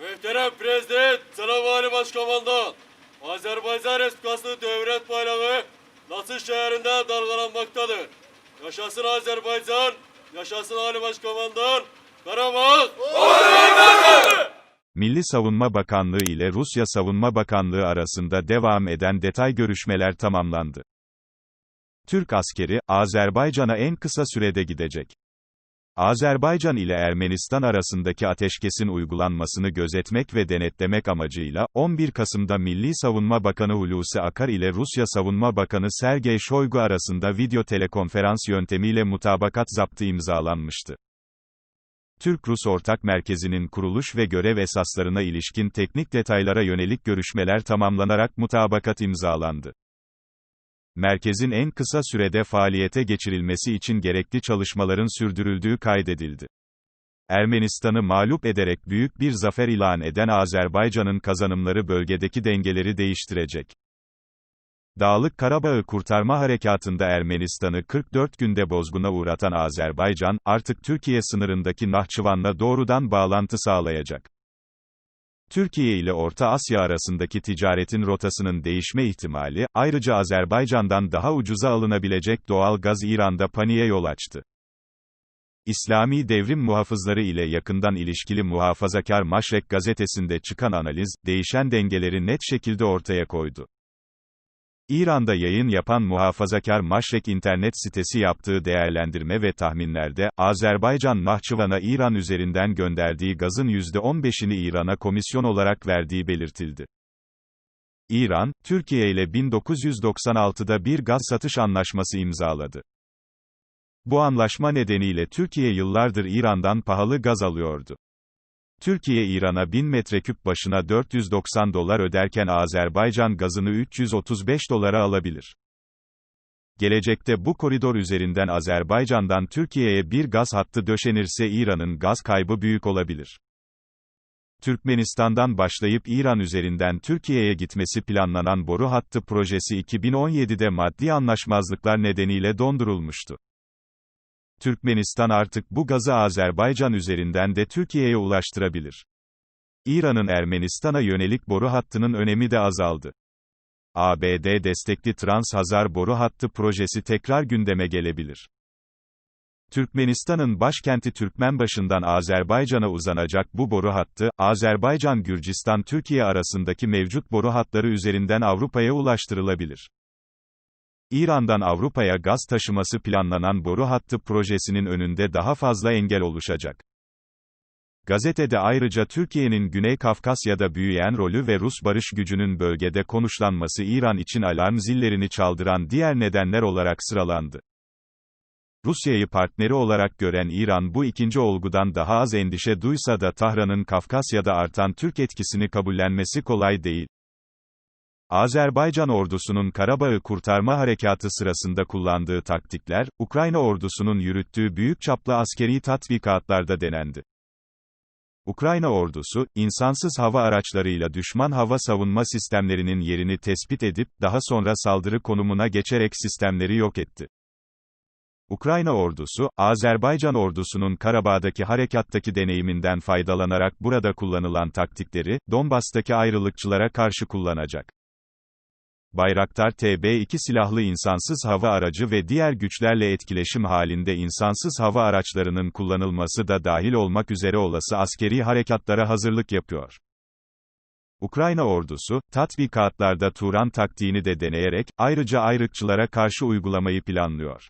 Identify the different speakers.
Speaker 1: Muhterem Prezident, Selam Ali Başkomandan, Azerbaycan Respublikası Devlet Bayrağı Nasır şehrinde dalgalanmaktadır. Yaşasın Azerbaycan, yaşasın Ali Başkomandan, Karabağ!
Speaker 2: Milli Savunma Bakanlığı ile Rusya Savunma Bakanlığı arasında devam eden detay görüşmeler tamamlandı. Türk askeri, Azerbaycan'a en kısa sürede gidecek. Azerbaycan ile Ermenistan arasındaki ateşkesin uygulanmasını gözetmek ve denetlemek amacıyla, 11 Kasım'da Milli Savunma Bakanı Hulusi Akar ile Rusya Savunma Bakanı Sergey Shoigu arasında video telekonferans yöntemiyle mutabakat zaptı imzalanmıştı. Türk-Rus Ortak Merkezi'nin kuruluş ve görev esaslarına ilişkin teknik detaylara yönelik görüşmeler tamamlanarak mutabakat imzalandı. Merkezin en kısa sürede faaliyete geçirilmesi için gerekli çalışmaların sürdürüldüğü kaydedildi. Ermenistan'ı mağlup ederek büyük bir zafer ilan eden Azerbaycan'ın kazanımları bölgedeki dengeleri değiştirecek. Dağlık Karabağ'ı kurtarma harekatında Ermenistan'ı 44 günde bozguna uğratan Azerbaycan, artık Türkiye sınırındaki Nahçıvan'la doğrudan bağlantı sağlayacak. Türkiye ile Orta Asya arasındaki ticaretin rotasının değişme ihtimali, ayrıca Azerbaycan'dan daha ucuza alınabilecek doğal gaz İran'da paniğe yol açtı. İslami devrim muhafızları ile yakından ilişkili muhafazakar Maşrek gazetesinde çıkan analiz, değişen dengeleri net şekilde ortaya koydu. İran'da yayın yapan muhafazakar Maşrek internet sitesi yaptığı değerlendirme ve tahminlerde, Azerbaycan Nahçıvan'a İran üzerinden gönderdiği gazın %15'ini İran'a komisyon olarak verdiği belirtildi. İran, Türkiye ile 1996'da bir gaz satış anlaşması imzaladı. Bu anlaşma nedeniyle Türkiye yıllardır İran'dan pahalı gaz alıyordu. Türkiye İran'a 1000 metreküp başına 490 dolar öderken Azerbaycan gazını 335 dolara alabilir. Gelecekte bu koridor üzerinden Azerbaycan'dan Türkiye'ye bir gaz hattı döşenirse İran'ın gaz kaybı büyük olabilir. Türkmenistan'dan başlayıp İran üzerinden Türkiye'ye gitmesi planlanan boru hattı projesi 2017'de maddi anlaşmazlıklar nedeniyle dondurulmuştu. Türkmenistan artık bu gazı Azerbaycan üzerinden de Türkiye'ye ulaştırabilir. İran'ın Ermenistan'a yönelik boru hattının önemi de azaldı. ABD destekli Trans-Hazar boru hattı projesi tekrar gündeme gelebilir. Türkmenistan'ın başkenti Türkmenbaşı'ndan Azerbaycan'a uzanacak bu boru hattı, Azerbaycan-Gürcistan-Türkiye arasındaki mevcut boru hatları üzerinden Avrupa'ya ulaştırılabilir. İran'dan Avrupa'ya gaz taşıması planlanan boru hattı projesinin önünde daha fazla engel oluşacak. Gazetede ayrıca Türkiye'nin Güney Kafkasya'da büyüyen rolü ve Rus barış gücünün bölgede konuşlanması İran için alarm zillerini çaldıran diğer nedenler olarak sıralandı. Rusya'yı partneri olarak gören İran bu ikinci olgudan daha az endişe duysa da Tahran'ın Kafkasya'da artan Türk etkisini kabullenmesi kolay değil. Azerbaycan ordusunun Karabağ'ı kurtarma harekatı sırasında kullandığı taktikler, Ukrayna ordusunun yürüttüğü büyük çaplı askeri tatbikatlarda denendi. Ukrayna ordusu, insansız hava araçlarıyla düşman hava savunma sistemlerinin yerini tespit edip, daha sonra saldırı konumuna geçerek sistemleri yok etti. Ukrayna ordusu, Azerbaycan ordusunun Karabağ'daki harekattaki deneyiminden faydalanarak burada kullanılan taktikleri, Donbas'taki ayrılıkçılara karşı kullanacak. Bayraktar TB2 silahlı insansız hava aracı ve diğer güçlerle etkileşim halinde insansız hava araçlarının kullanılması da dahil olmak üzere olası askeri harekatlara hazırlık yapıyor. Ukrayna ordusu, tatbikatlarda Turan taktiğini de deneyerek, ayrıca ayrıkçılara karşı uygulamayı planlıyor.